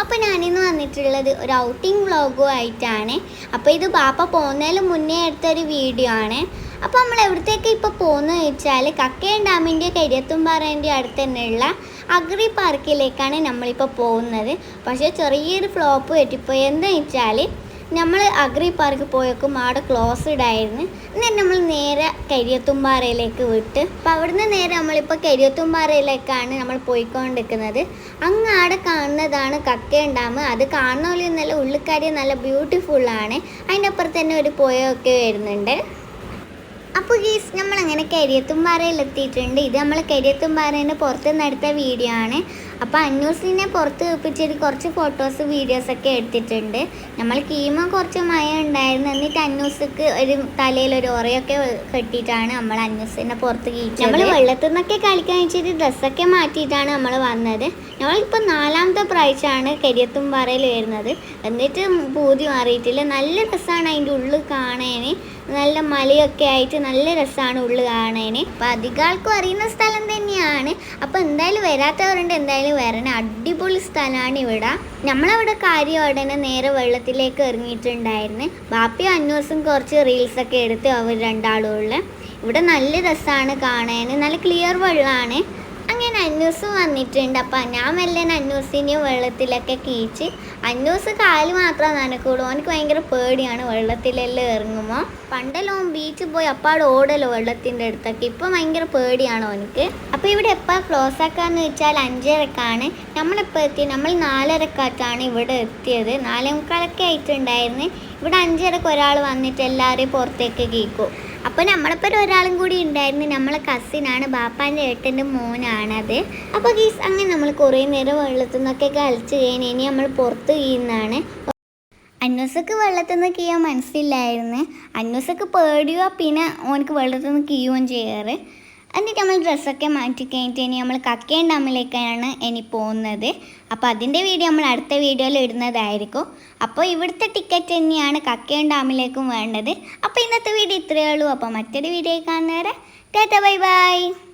അപ്പോൾ ഞാനിന്ന് വന്നിട്ടുള്ളത് ഒരു ഔട്ടിംഗ് വ്ളോഗും ആയിട്ടാണ്. അപ്പോൾ ഇത് പാപ്പ പോകുന്നതിന് മുന്നേ എടുത്തൊരു വീഡിയോ ആണ്. അപ്പോൾ നമ്മൾ എവിടത്തേക്ക് ഇപ്പോൾ പോകുന്നത് വെച്ചാൽ കക്കയം ഡാമിന്റെ കരിയത്തുംപാറേന്റെ അടുത്ത് തന്നെയുള്ള അഗ്രി പാർക്കിലേക്കാണ് നമ്മളിപ്പോൾ പോകുന്നത്. പക്ഷേ ചെറിയൊരു ഫ്ലോപ്പ് പറ്റിപ്പോയി. എന്താ വെച്ചാൽ നമ്മൾ അഗ്രി പാർക്ക് പോയപ്പോൾ അവിടെ ക്ലോസ്ഡ് ആയിരുന്നു. എന്നിട്ട് കരിയത്തുംപാറയിലേക്ക് വിട്ട്. അപ്പം അവിടുന്ന് നേരെ നമ്മളിപ്പോൾ കരിയത്തുംപാറയിലേക്കാണ് നമ്മൾ പോയിക്കൊണ്ടിരിക്കുന്നത്. അങ്ങ് അവിടെ കാണുന്നതാണ് കക്കയം ഡാം. അത് കാണുന്ന പോലെ നല്ല ഉള്ളിക്കാരി നല്ല ബ്യൂട്ടിഫുള്ളാണ് അതിന്റെ അപ്പുറത്ത് തന്നെ ഒരു പുഴയൊക്കെ വരുന്നുണ്ട്. അപ്പോൾ ഗീസ് നമ്മൾ അങ്ങനെ കരിയത്തുംപാറയിൽ എത്തിയിട്ടുണ്ട് ഇത് നമ്മൾ കരിയത്തുംപാറേന്റെ പുറത്ത് നിന്ന് എടുത്ത വീഡിയോ ആണ്. അപ്പോൾ അന്യൂസിനെ പുറത്ത് വെപ്പിച്ചിട്ട് കുറച്ച് ഫോട്ടോസ് വീഡിയോസൊക്കെ എടുത്തിട്ടുണ്ട്. നമ്മൾ കീമ കുറച്ച് മഴ ഉണ്ടായിരുന്നു. എന്നിട്ട് അന്യൂസക്ക് ഒരു തലയിൽ ഒരു ഉറയൊക്കെ കെട്ടിയിട്ടാണ് നമ്മൾ അന്യൂസിനെ പുറത്ത് കീച്ചത്. നമ്മൾ വെള്ളത്തിൽ നിന്നൊക്കെ കളിക്കാൻ വെച്ചിട്ട് ഡ്രസ്സൊക്കെ മാറ്റിയിട്ടാണ് നമ്മൾ വന്നത്. നമ്മളിപ്പോൾ നാലാമത്തെ പ്രാവശ്യമാണ് കരിയത്തുംപാറയിൽ വരുന്നത്. എന്നിട്ട് പൂതി മാറിയിട്ടില്ല. നല്ല ഡ്രസ്സാണ് അതിന്റെ ഉള്ളിൽ കാണാൻ നല്ല മലയൊക്കെ ആയിട്ട് നല്ല രസമാണ് ഉള്ളു കാണാൻ അപ്പം അധികാൾക്കും അറിയുന്ന സ്ഥലം തന്നെയാണ്. അപ്പോൾ എന്തായാലും വരാത്തവരുണ്ട് എന്തായാലും വരണേ. അടിപൊളി സ്ഥലമാണ് ഇവിടെ. നമ്മളവിടെ കാര്യം ഉടനെ നേരെ വെള്ളത്തിലേക്ക് ഇറങ്ങിയിട്ടുണ്ടായിരുന്നു ബാപ്പിയും അന്വേഷും കുറച്ച് റീൽസൊക്കെ എടുത്ത് അവർ രണ്ടാളും ഉള്ള. ഇവിടെ നല്ല രസമാണ് കാണാൻ നല്ല ക്ലിയർ വെള്ളമാണ് അങ്ങനെ അന്നൂസ് വന്നിട്ടുണ്ട്. അപ്പം ഞാൻ മെല്ലെ അന്നൂസിനെയും വെള്ളത്തിലൊക്കെ കീച്ച് അന്നൂസ് കാൽ മാത്രം നനക്കുള്ളൂ. അവനക്ക് ഭയങ്കര പേടിയാണ് വെള്ളത്തിലെല്ലാം ഇറങ്ങുമ്പോൾ. പണ്ടല്ലോ ബീച്ചിൽ പോയി അപ്പാട് ഓടല്ലോ വെള്ളത്തിന്റെ അടുത്തൊക്കെ. ഇപ്പം ഭയങ്കര പേടിയാണ് അവനക്ക് അപ്പോൾ ഇവിടെ എപ്പോൾ ക്ലോസ് ആക്കാന്ന് വെച്ചാൽ അഞ്ചരക്കാണ്. നമ്മളിപ്പോൾ എത്തി നമ്മൾ നാലരക്കാറ്റാണ് ഇവിടെ എത്തിയത്. നാലേ മുക്കാലൊക്കെ ആയിട്ടുണ്ടായിരുന്നു. ഇവിടെ അഞ്ചരക്ക് ഒരാൾ വന്നിട്ട് എല്ലാവരെയും പുറത്തേക്ക് കീക്കും. അപ്പോൾ നമ്മളപ്പോൾ ഒരാളും കൂടി ഉണ്ടായിരുന്നു. നമ്മളെ കസിനാണ് ബാപ്പാന്റെ ഏട്ടന്റെ മോനാണത്. അപ്പോൾ ഗീസ് അങ്ങനെ നമ്മൾ കുറേ നേരം വെള്ളത്തിൽ നിന്നൊക്കെ കളിച്ച് കഴിഞ്ഞ് ഇനി നമ്മൾ പുറത്ത് കീയുന്നതാണ് അന്നൂസക്ക് വെള്ളത്തിൽ നിന്ന് കീയാൻ മനസ്സിലായിരുന്നു അന്നൂസക്ക് പേടിയോ പിന്നെ ഓനക്ക് വെള്ളത്തിൽ നിന്ന് കീയുകയും ചെയ്യാറ്. എന്നിട്ട് നമ്മൾ ഡ്രസ്സൊക്കെ മാറ്റി കഴിഞ്ഞിട്ട് ഇനി നമ്മൾ കക്കയം ഡാമിലേക്കാണ് ഇനി പോകുന്നത്. അപ്പോൾ അതിന്റെ വീഡിയോ നമ്മൾ അടുത്ത വീഡിയോയിൽ ഇടുന്നതായിരിക്കും. അപ്പോൾ ഇവിടുത്തെ ടിക്കറ്റ് തന്നെയാണ് കക്കയം ഡാമിലേക്കും വേണ്ടത്. അപ്പോൾ ഇന്നത്തെ വീഡിയോ ഇത്രയേ ഉള്ളൂ. അപ്പോൾ മറ്റൊരു വീഡിയോ കാണുന്നവരെ ടാറ്റ ബൈ ബൈ.